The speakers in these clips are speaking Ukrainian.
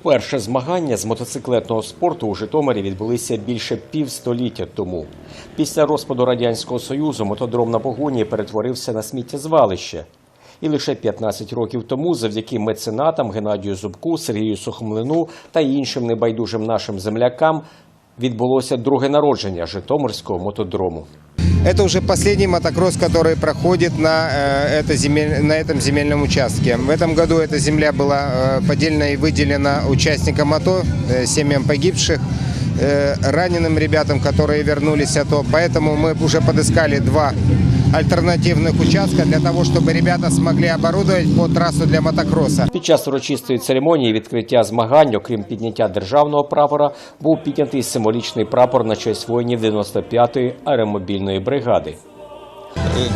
Вперше змагання з мотоциклетного спорту у Житомирі відбулися більше півстоліття тому. Після розпаду Радянського Союзу мотодром на погоні перетворився на сміттєзвалище. І лише 15 років тому, завдяки меценатам Геннадію Зубку, Сергію Сухомлину та іншим небайдужим нашим землякам відбулося друге народження Житомирського мотодрому. Это уже последний мотокросс, который проходит на, э, это земель- на этом земельном участке. В этом году эта земля была э, поделена и выделена участникам АТО, э, семьям погибших, э, раненым ребятам, которые вернулись АТО. Поэтому мы уже подыскали два альтернативных участка для того, чтобы ребята смогли оборудовать по трассу для мотокросса. Під час урочистої церемонії відкриття змагань, окрім підняття державного прапора, був піднятий символічний прапор на честь воїнів 95-ї аеромобільної бригади.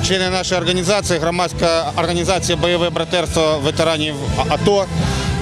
Члени нашої організації, громадська організація Бойове братерство ветеранів АТО.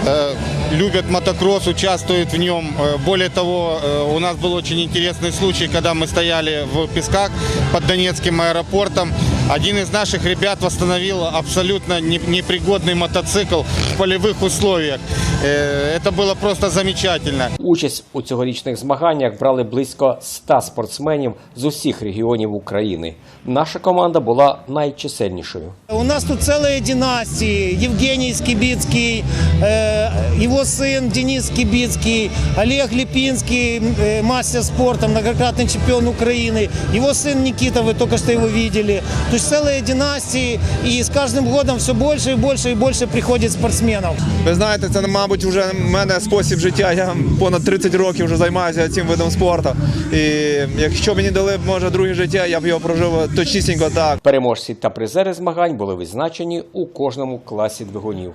э, Любят мотокросс, участвуют в нем. Э, Более того, э, у нас был очень интересный случай, когда мы стояли в Песках под Донецким аэропортом. Один из наших ребят восстановил абсолютно не- непригодный мотоцикл в полевых условиях. Э, Это было просто замечательно. Участь у цьогорічних змаганнях брали близько 100 спортсменів з усіх регіонів України. Наша команда була найчисельнішою. У нас тут целые династии. Евгений Скибицкий, э, его сын Денис Скибицкий, Олег Липинский, э, мастер спорта, многократный чемпион Украины, его сын Никита, вы только что его видели. То есть целые династии, и с каждым годом все больше и больше и больше приходит спортсменов. Ви знаєте, це, мабуть, вже в мене спосіб життя. Я понад 30 років вже займаюся цим видом спорту. І якщо мені дали, б, може, друге життя, я б його прожив точнісінько так. Переможці та призери змагань були визначені у кожному класі двигунів.